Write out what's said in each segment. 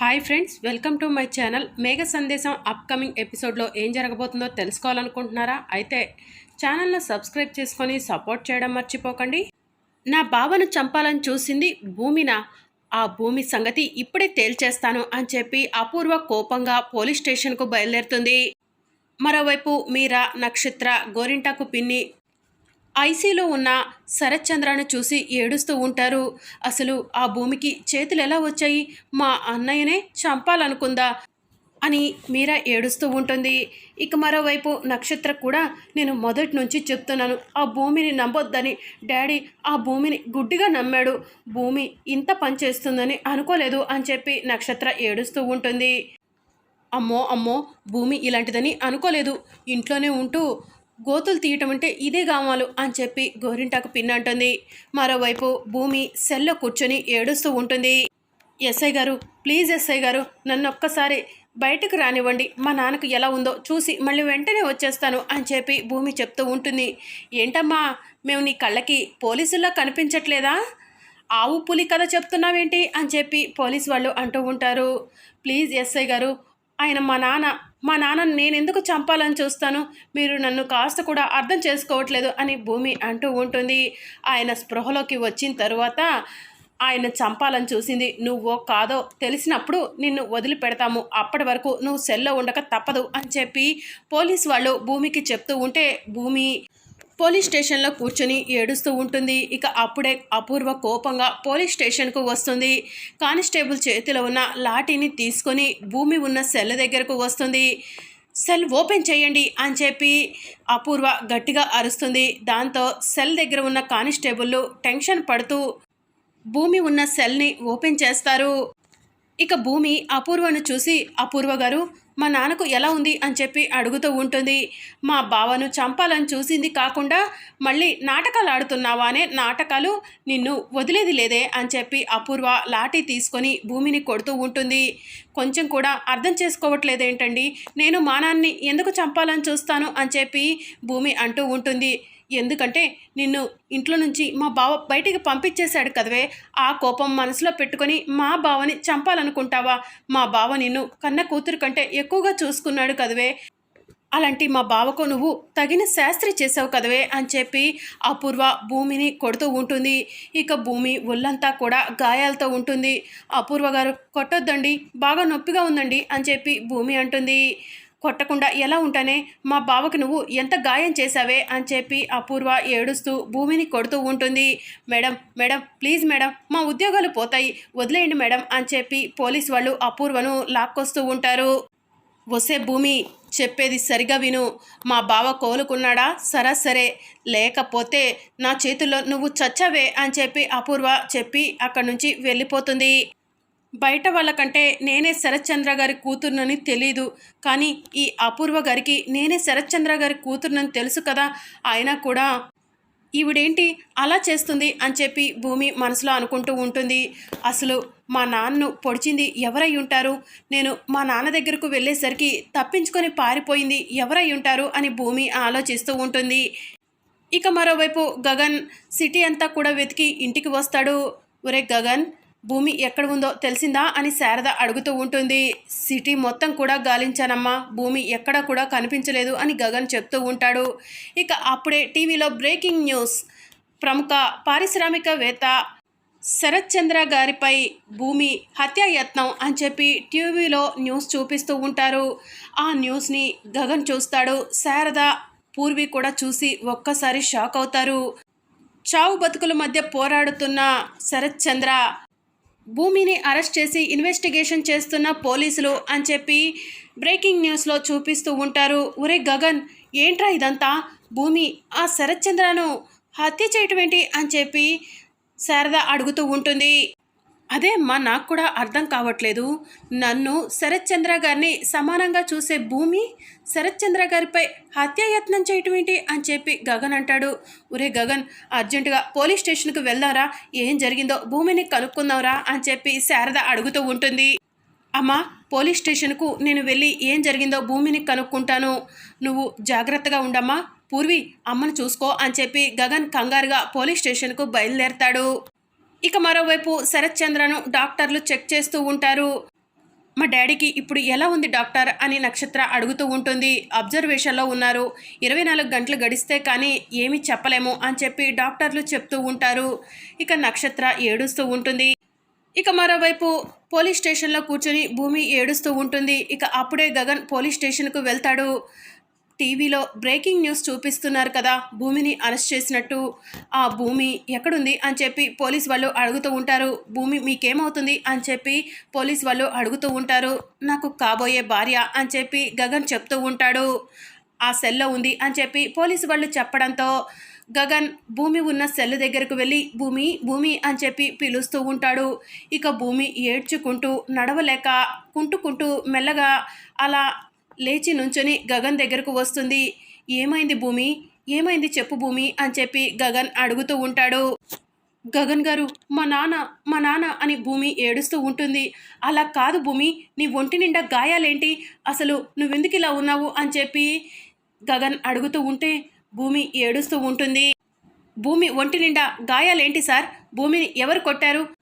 Hi friends welcome to my channel. Megha Sandesham upcoming ఎపిసోడ్లో ఏం జరగబోతుందో తెలుసుకోవాలనుకుంటున్నారా? అయితే ఛానల్ను సబ్స్క్రైబ్ చేసుకొని సపోర్ట్ చేయడం మర్చిపోకండి. నా బావను చంపాలని చూసింది భూమిన. ఆ భూమి సంగతి ఇప్పుడే తేల్చేస్తాను అని చెప్పి అపూర్వ కోపంగా పోలీస్ స్టేషన్కు బయలుదేరుతుంది. మరోవైపు మీరా నక్షత్ర గోరింటాకు పిన్ని ఐసీలో ఉన్న శరత్చంద్రను చూసి ఏడుస్తూ ఉంటారు. అసలు ఆ భూమికి చేతులు ఎలా వచ్చాయి? మా అన్నయ్యనే చంపాలనుకుందా? అని మీరా ఏడుస్తూ ఉంటుంది. ఇక మరోవైపు నక్షత్ర కూడా నేను మొదటి నుంచి చెప్తున్నాను ఆ భూమిని నమ్మొద్దని. డాడీ ఆ భూమిని గుడ్డిగా నమ్మాడు. భూమి ఇంత పనిచేస్తుందని అనుకోలేదు అని చెప్పి నక్షత్ర ఏడుస్తూ ఉంటుంది. అమ్మో అమ్మో భూమి ఇలాంటిదని అనుకోలేదు. ఇంట్లోనే ఉంటూ గోతులు తీయటం అంటే ఇదే గామాలు అని చెప్పి గోరింటాకు పిన్ అంటుంది. మరోవైపు భూమి సెల్లో కూర్చొని ఏడుస్తూ ఉంటుంది. ఎస్ఐ గారు ప్లీజ్ ఎస్ఐ గారు నన్ను ఒక్కసారి బయటకు రానివ్వండి. మా నాన్నకు ఎలా ఉందో చూసి మళ్ళీ వెంటనే వచ్చేస్తాను అని చెప్పి భూమి చెప్తూ ఉంటుంది. ఏంటమ్మా మేము నీ కళ్ళకి పోలీసుల్లో కనిపించట్లేదా? ఆవు పులి కథ చెప్తున్నావేంటి? అని చెప్పి పోలీస్ వాళ్ళు అంటూ ఉంటారు. ప్లీజ్ ఎస్ఐ గారు ఆయన మా నాన్న మా నాన్న నేనెందుకు చంపాలని చూస్తాను? మీరు నన్ను కాస్త కూడా అర్థం చేసుకోవట్లేదు అని భూమి అంటూ ఉంటుంది. ఆయన స్పృహలోకి వచ్చిన తరువాత ఆయన చంపాలని చూసింది. నువ్వో కాదో తెలిసినప్పుడు నిన్ను వదిలిపెడతాము. అప్పటి వరకు నువ్వు సెల్లో ఉండక తప్పదు అని చెప్పి పోలీస్ వాళ్ళు భూమికి చెప్తూ ఉంటే భూమి పోలీస్ స్టేషన్లో కూర్చొని ఏడుస్తూ ఉంటుంది. ఇక అప్పుడే అపూర్వ కోపంగా పోలీస్ స్టేషన్కు వస్తుంది. కానిస్టేబుల్ చేతిలో ఉన్న లాఠీని తీసుకొని భూమి ఉన్న సెల్ దగ్గరకు వస్తుంది. సెల్ ఓపెన్ చేయండి అని చెప్పి అపూర్వ గట్టిగా అరుస్తుంది. దాంతో సెల్ దగ్గర ఉన్న కానిస్టేబుల్లు టెన్షన్ పడుతూ భూమి ఉన్న సెల్ని ఓపెన్ చేస్తారు. ఇక భూమి అపూర్వను చూసి అపూర్వ గారు మా నాన్నకు ఎలా ఉంది అని చెప్పి అడుగుతూ ఉంటుంది. మా బావను చంపాలని చూసింది కాకుండా మళ్ళీ నాటకాలు ఆడుతున్నావా అనే నాటకాలు నిన్ను వదిలేది లేదే అని చెప్పి అపూర్వ లాఠీ తీసుకొని భూమిని కొడుతూ ఉంటుంది. కొంచెం కూడా అర్థం చేసుకోవట్లేదేంటండి నేను మా నాన్ని ఎందుకు చంపాలని చూస్తాను అని చెప్పి భూమి అంటూ ఉంటుంది. ఎందుకంటే నిన్ను ఇంట్లో నుంచి మా బావ బయటికి పంపించేశాడు కదవే. ఆ కోపం మనసులో పెట్టుకొని మా బావని చంపాలనుకుంటావా? మా బావ నిన్ను కన్న కూతురు కంటే ఎక్కువగా చూసుకున్నాడు కదవే. అలాంటి మా బావకు నువ్వు తగిన శాస్త్రి చేసావు కదవే అని చెప్పి అపూర్వ భూమిని కొడుతూ ఉంటుంది. ఇక భూమి ఒళ్ళంతా కూడా గాయాలతో ఉంటుంది. అపూర్వ గారు కొట్టొద్దండి బాగా నొప్పిగా ఉందండి అని చెప్పి భూమి అంటుంది. కొట్టకుండా ఎలా ఉంటానే? మా బావకు నువ్వు ఎంత గాయం చేశావే? అని చెప్పి అపూర్వ ఏడుస్తూ భూమిని కొడుతూ ఉంటుంది. మేడం మేడం ప్లీజ్ మేడం మా ఉద్యోగాలు పోతాయి వదిలేయండి మేడం అని చెప్పి పోలీస్ వాళ్ళు అపూర్వను లాక్కొస్తూ ఉంటారు. వసే భూమి చెప్పేది సరిగా విను. మా బావ కోలుకున్నాడా? సరా సరే. లేకపోతే నా చేతుల్లో నువ్వు చచ్చావే అని చెప్పి అపూర్వ చెప్పి అక్కడి నుంచి వెళ్ళిపోతుంది. బయట వాళ్ళకంటే నేనే శరత్చంద్ర గారి కూతురునని తెలీదు. కానీ ఈ అపూర్వ గారికి నేనే శరత్చంద్ర గారి కూతురునని తెలుసు కదా. అయినా కూడా ఈవిడేంటి అలా చేస్తుంది అని చెప్పి భూమి మనసులో అనుకుంటూ ఉంటుంది. అసలు మా నాన్నను పొడిచింది ఎవరై ఉంటారు? నేను మా నాన్న దగ్గరకు వెళ్ళేసరికి తప్పించుకొని పారిపోయింది ఎవరై ఉంటారు? అని భూమి ఆలోచిస్తూ ఉంటుంది. ఇక మరోవైపు గగన్ సిటీ అంతా కూడా వెతికి ఇంటికి వస్తాడు. ఒరే గగన్ భూమి ఎక్కడ ఉందో తెలిసిందా అని శారద అడుగుతూ ఉంటుంది. సిటీ మొత్తం కూడా గాలించానమ్మా. భూమి ఎక్కడ కూడా కనిపించలేదు అని గగన్ చెప్తూ ఉంటాడు. ఇక అప్పుడే టీవీలో బ్రేకింగ్ న్యూస్. ప్రముఖ పారిశ్రామికవేత్త శరత్ చంద్ర గారిపై భూమి హత్యాయత్నం అని చెప్పి టీవీలో న్యూస్ చూపిస్తూ ఉంటారు. ఆ న్యూస్ని గగన్ చూస్తాడు. శారద పూర్వి కూడా చూసి ఒక్కసారి షాక్ అవుతారు. చావు బతుకుల మధ్య పోరాడుతున్న శరత్ చంద్ర భూమిని అరెస్ట్ చేసి ఇన్వెస్టిగేషన్ చేస్తున్న పోలీసులు అని చెప్పి బ్రేకింగ్ న్యూస్లో చూపిస్తూ ఉంటారు. ఒరే గగన్ ఏంట్రా ఇదంతా? భూమి ఆ శరత్చంద్రను హత్య చేయటం ఏంటి అని చెప్పి శారద అడుగుతూ ఉంటుంది. అదే అమ్మా నాకు కూడా అర్థం కావట్లేదు. నన్ను శరత్చంద్ర గారిని సమానంగా చూసే భూమి శరత్చంద్ర గారిపై హత్యాయత్నం చేయటం ఏంటి అని చెప్పి గగన్ అంటాడు. ఒరే గగన్ అర్జెంటుగా పోలీస్ స్టేషన్కి వెళ్దారా. ఏం జరిగిందో భూమిని కనుక్కుందాంరా అని చెప్పి శారద అడుగుతూ ఉంటుంది. అమ్మా పోలీస్ స్టేషన్కు నేను వెళ్ళి ఏం జరిగిందో భూమిని కనుక్కుంటాను. నువ్వు జాగ్రత్తగా ఉండమ్మా. పూర్వి అమ్మను చూసుకో అని చెప్పి గగన్ కంగారుగా పోలీస్ స్టేషన్కు బయలుదేరతాడు. ఇక మరోవైపు శరత్ చంద్రను డాక్టర్లు చెక్ చేస్తూ ఉంటారు. మా డాడీకి ఇప్పుడు ఎలా ఉంది డాక్టర్ అని నక్షత్ర అడుగుతూ ఉంటుంది. అబ్జర్వేషన్లో ఉన్నారు. ఇరవై నాలుగు గంటలు గడిస్తే కానీ ఏమీ చెప్పలేము అని చెప్పి డాక్టర్లు చెప్తూ ఉంటారు. ఇక నక్షత్ర ఏడుస్తూ ఉంటుంది. ఇక మరోవైపు పోలీస్ స్టేషన్లో కూర్చొని భూమి ఏడుస్తూ ఉంటుంది. ఇక అప్పుడే గగన్ పోలీస్ స్టేషన్కు వెళ్తాడు. టీవీలో బ్రేకింగ్ న్యూస్ చూపిస్తున్నారు కదా భూమిని అరెస్ట్ చేసినట్టు. ఆ భూమి ఎక్కడుంది అని చెప్పి పోలీస్ వాళ్ళు అడుగుతూ ఉంటారు. భూమి మీకేమవుతుంది అని చెప్పి పోలీస్ వాళ్ళు అడుగుతూ ఉంటారు. నాకు కాబోయే భార్య అని చెప్పి గగన్ చెప్తూ ఉంటాడు. ఆ సెల్లో ఉంది అని చెప్పి పోలీసు వాళ్ళు చెప్పడంతో గగన్ భూమి ఉన్న సెల్ దగ్గరకు వెళ్ళి భూమి భూమి అని చెప్పి పిలుస్తూ ఉంటాడు. ఇక భూమి ఏడ్చుకుంటూ నడవలేక కుంటుకుంటూ మెల్లగా అలా లేచి నుంచొని గగన్ దగ్గరకు వస్తుంది. ఏమైంది భూమి? ఏమైంది చెప్పు భూమి అని చెప్పి గగన్ అడుగుతూ ఉంటాడు. గగన్ గారు మా నాన్న మా నాన్న అని భూమి ఏడుస్తూ ఉంటుంది. అలా కాదు భూమి నీ ఒంటి నిండా గాయాలేంటి? అసలు నువ్వెందుకు ఇలా ఉన్నావు అని చెప్పి గగన్ అడుగుతూ ఉంటే భూమి ఏడుస్తూ ఉంటుంది. భూమి ఒంటి నిండా గాయాలేంటి సార్? భూమిని ఎవరు కొట్టారు?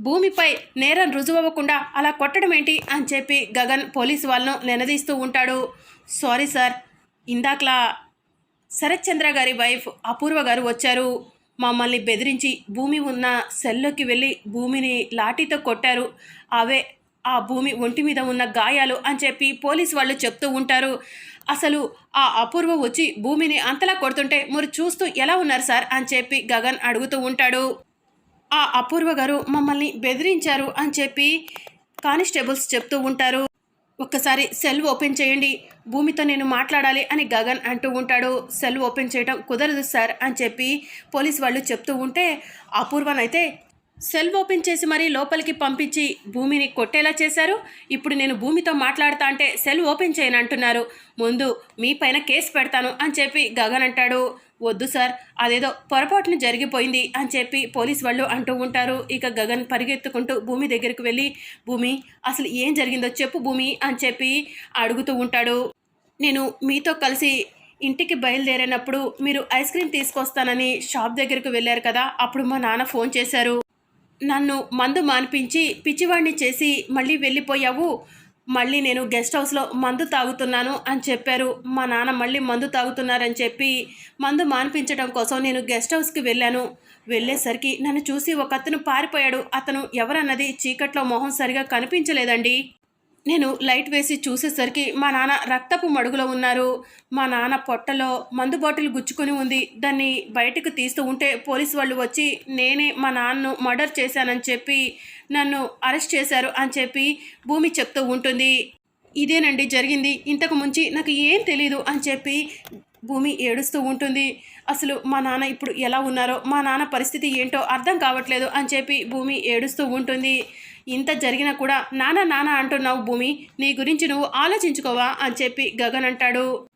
భూమిపై నేరం రుజువవ్వకుండా అలా కొట్టడం ఏంటి అని చెప్పి గగన్ పోలీసు వాళ్ళను నిలదీస్తూ ఉంటాడు. Sorry sir. ఇందాకలా శరత్చంద్ర గారి వైఫ్ అపూర్వ గారు వచ్చారు. మమ్మల్ని బెదిరించి భూమి ఉన్న సెల్లోకి వెళ్ళి భూమిని లాఠీతో కొట్టారు. అవే ఆ భూమి ఒంటి మీద ఉన్న గాయాలు అని చెప్పి పోలీస్ వాళ్ళు చెప్తూ ఉంటారు. అసలు ఆ అపూర్వ వచ్చి భూమిని అంతలా కొడుతుంటే మీరు చూస్తూ ఎలా ఉన్నారు సార్ అని చెప్పి గగన్ అడుగుతూ ఉంటాడు. ఆ అపూర్వ గారు మమ్మల్ని బెదిరించారు అని చెప్పి కానిస్టేబుల్స్ చెప్తూ ఉంటారు. ఒక్కసారి సెల్ ఓపెన్ చేయండి. భూమితో నేను మాట్లాడాలి అని గగన్ అంటూ ఉంటాడు. సెల్ ఓపెన్ చేయడం కుదరదు సార్ అని చెప్పి పోలీస్ వాళ్ళు చెప్తూ ఉంటే అపూర్వనైతే సెల్ ఓపెన్ చేసి మరీ లోపలికి పంపించి భూమిని కొట్టేలా చేశారు. ఇప్పుడు నేను భూమితో మాట్లాడతా అంటే సెల్ ఓపెన్ చేయను అంటున్నారు. ముందు మీ పైన కేసు పెడతాను అని చెప్పి గగన్ అంటాడు. వద్దు సార్ అదేదో పొరపాటున జరిగిపోయింది అని చెప్పి పోలీస్ వాళ్ళు అంటూ ఉంటారు. ఇక గగన్ పరిగెత్తుకుంటూ భూమి దగ్గరికి వెళ్ళి భూమి అసలు ఏం జరిగిందో చెప్పు భూమి అని చెప్పి అడుగుతూ ఉంటాడు. నేను మీతో కలిసి ఇంటికి బయలుదేరినప్పుడు మీరు ఐస్ క్రీమ్ తీసుకొస్తానని షాప్ దగ్గరకు వెళ్ళారు కదా అప్పుడు మా నాన్న ఫోన్ చేశారు. నన్ను మందు మాన్పించి పిచ్చివాడిని చేసి మళ్ళీ వెళ్ళిపోయావు. మళ్ళీ నేను గెస్ట్ హౌస్లో మందు తాగుతున్నాను అని చెప్పారు. మా నాన్న మళ్ళీ మందు తాగుతున్నారని చెప్పి మందు మాన్పించడం కోసం నేను గెస్ట్ హౌస్కి వెళ్ళాను. వెళ్ళేసరికి నన్ను చూసి ఒక అతను పారిపోయాడు. అతను ఎవరన్నది చీకట్లో మొహం సరిగా కనిపించలేదండి. నేను లైట్ వేసి చూసేసరికి మా నాన్న రక్తపు మడుగులో ఉన్నారు. మా నాన్న పొట్టలో మందు బాటిల్ గుచ్చుకొని ఉంది. దాన్ని బయటకు తీస్తూ ఉంటే పోలీసు వాళ్ళు వచ్చి నేనే మా నాన్నను మర్డర్ చేశానని చెప్పి నన్ను అరెస్ట్ చేశారు అని చెప్పి భూమి చెప్తూ ఉంటుంది. ఇదేనండి జరిగింది. ఇంతకు ముంచి నాకు ఏం తెలీదు అని చెప్పి భూమి ఏడుస్తూ ఉంటుంది. అసలు మా నాన్న ఇప్పుడు ఎలా ఉన్నారో మా నాన్న పరిస్థితి ఏంటో అర్థం కావట్లేదు అని చెప్పి భూమి ఏడుస్తూ ఉంటుంది. ఇంత జరిగినా కూడా నానా నాన్న అంటున్నావు భూమి నీ గురించి నువ్వు ఆలోచించుకోవా అని చెప్పి గగన్ అంటాడు.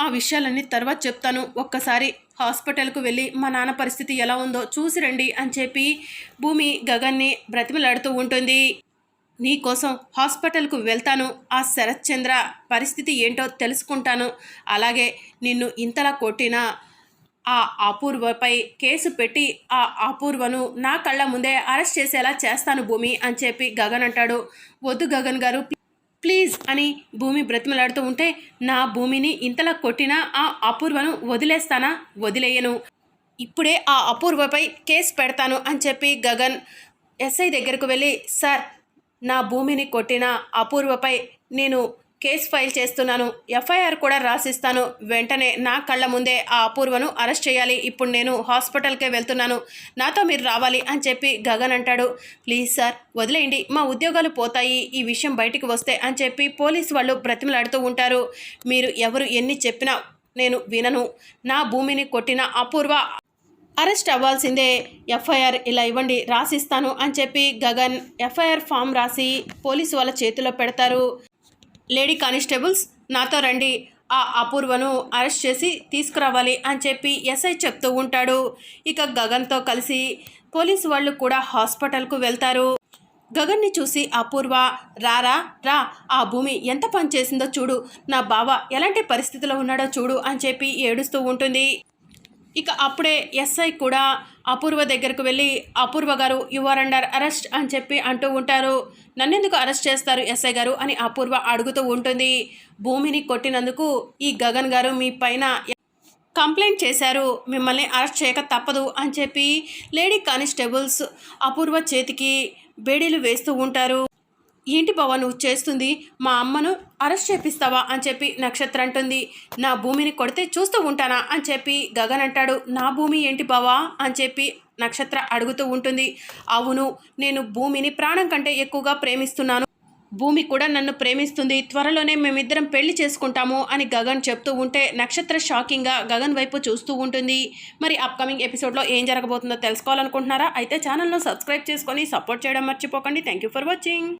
ఆ విషయాలన్నీ తర్వాత చెప్తాను. ఒక్కసారి హాస్పిటల్కు వెళ్ళి మా నాన్న పరిస్థితి ఎలా ఉందో చూసి రండి అని చెప్పి భూమి గగన్ని బ్రతిమలాడుతూ ఉంటుంది. నీకోసం హాస్పిటల్కు వెళ్తాను. ఆ శరత్ చంద్ర పరిస్థితి ఏంటో తెలుసుకుంటాను. అలాగే నిన్ను ఇంతలా కొట్టిన ఆ అపూర్వపై కేసు పెట్టి ఆ అపూర్వను నా కళ్ళ ముందే అరెస్ట్ చేసేలా చేస్తాను భూమి అని చెప్పి గగన్ అంటాడు. వద్దు గగన్ గారు ప్లీజ్ అని భూమి బ్రతిమలాడుతూ ఉంటే నా భూమిని ఇంతలా కొట్టినా ఆ అపూర్వను వదిలేస్తానా? వదిలేయను. ఇప్పుడే ఆ అపూర్వపై కేసు పెడతాను అని చెప్పి గగన్ ఎస్ఐ దగ్గరకు వెళ్ళి సార్ నా భూమిని కొట్టిన అపూర్వపై నేను కేసు ఫైల్ చేస్తున్నాను. ఎఫ్ఐఆర్ కూడా రాసిస్తాను. వెంటనే నా కళ్ళ ముందే ఆ అపూర్వను అరెస్ట్ చేయాలి. ఇప్పుడు నేను హాస్పిటల్కే వెళ్తున్నాను. నాతో మీరు రావాలి అని చెప్పి గగన్ అంటాడు. ప్లీజ్ సార్ వదిలేయండి. మా ఉద్యోగాలు పోతాయి. ఈ విషయం బయటికి వస్తే అని చెప్పి పోలీసు వాళ్ళు బ్రతిమలాడుతూ ఉంటారు. మీరు ఎవరు ఎన్ని చెప్పినా నేను వినను. నా భూమిని కొట్టిన అపూర్వ అరెస్ట్ అవ్వాల్సిందే. ఎఫ్ఐఆర్ ఇలా ఇవ్వండి రాసిస్తాను అని చెప్పి గగన్ ఎఫ్ఐఆర్ ఫామ్ రాసి పోలీసు వాళ్ళ చేతిలో పెడతారు. లేడీ కానిస్టేబుల్స్ నాతో రండి. ఆ అపూర్వను అరెస్ట్ చేసి తీసుకురావాలి అని చెప్పి ఎస్ఐ చెప్తూ ఉంటాడు. ఇక గగన్తో కలిసి పోలీసు వాళ్ళు కూడా హాస్పిటల్కు వెళ్తారు. గగన్ని చూసి అపూర్వ రారా రా ఆ భూమి ఎంత పని చేసిందో చూడు. నా బావ ఎలాంటి పరిస్థితిలో ఉన్నాడో చూడు అని చెప్పి ఏడుస్తూ ఉంటుంది. ఇక అప్పుడే ఎస్ఐ కూడా అపూర్వ దగ్గరకు వెళ్ళి అపూర్వ గారు యు ఆర్ అండర్ అరెస్ట్ అని చెప్పి అంటూ ఉంటారు. నన్నెందుకు అరెస్ట్ చేస్తారు ఎస్ఐ గారు అని అపూర్వ అడుగుతూ ఉంటుంది. భూమిని కొట్టినందుకు ఈ గగన్ గారు మీ పైన కంప్లైంట్ చేశారు. మిమ్మల్ని అరెస్ట్ చేయక తప్పదు అని చెప్పి లేడీ కానిస్టేబుల్స్ అపూర్వ చేతికి బేడీలు వేస్తూ ఉంటారు. ఏంటి బావా నువ్వు చేస్తుంది? మా అమ్మను అరెస్ట్ చేపిస్తావా? అని చెప్పి నక్షత్ర అంటుంది. నా భూమిని కొడితే చూస్తూ ఉంటానా? అని చెప్పి గగన్ అంటాడు. నా భూమి ఏంటి బావా? అని చెప్పి నక్షత్ర అడుగుతూ ఉంటుంది. అవును నేను భూమిని ప్రాణం కంటే ఎక్కువగా ప్రేమిస్తున్నాను. భూమి కూడా నన్ను ప్రేమిస్తుంది. త్వరలోనే మేమిద్దరం పెళ్ళి చేసుకుంటాము అని గగన్ చెప్తూ ఉంటే నక్షత్ర షాకింగ్గా గగన్ వైపు చూస్తూ ఉంటుంది. మరి అప్కమింగ్ ఎపిసోడ్లో ఏం జరగబోతుందో తెలుసుకోవాలనుకుంటున్నారా? అయితే ఛానల్ను సబ్స్క్రైబ్ చేసుకొని సపోర్ట్ చేయడం మర్చిపోకండి. Thank you for watching.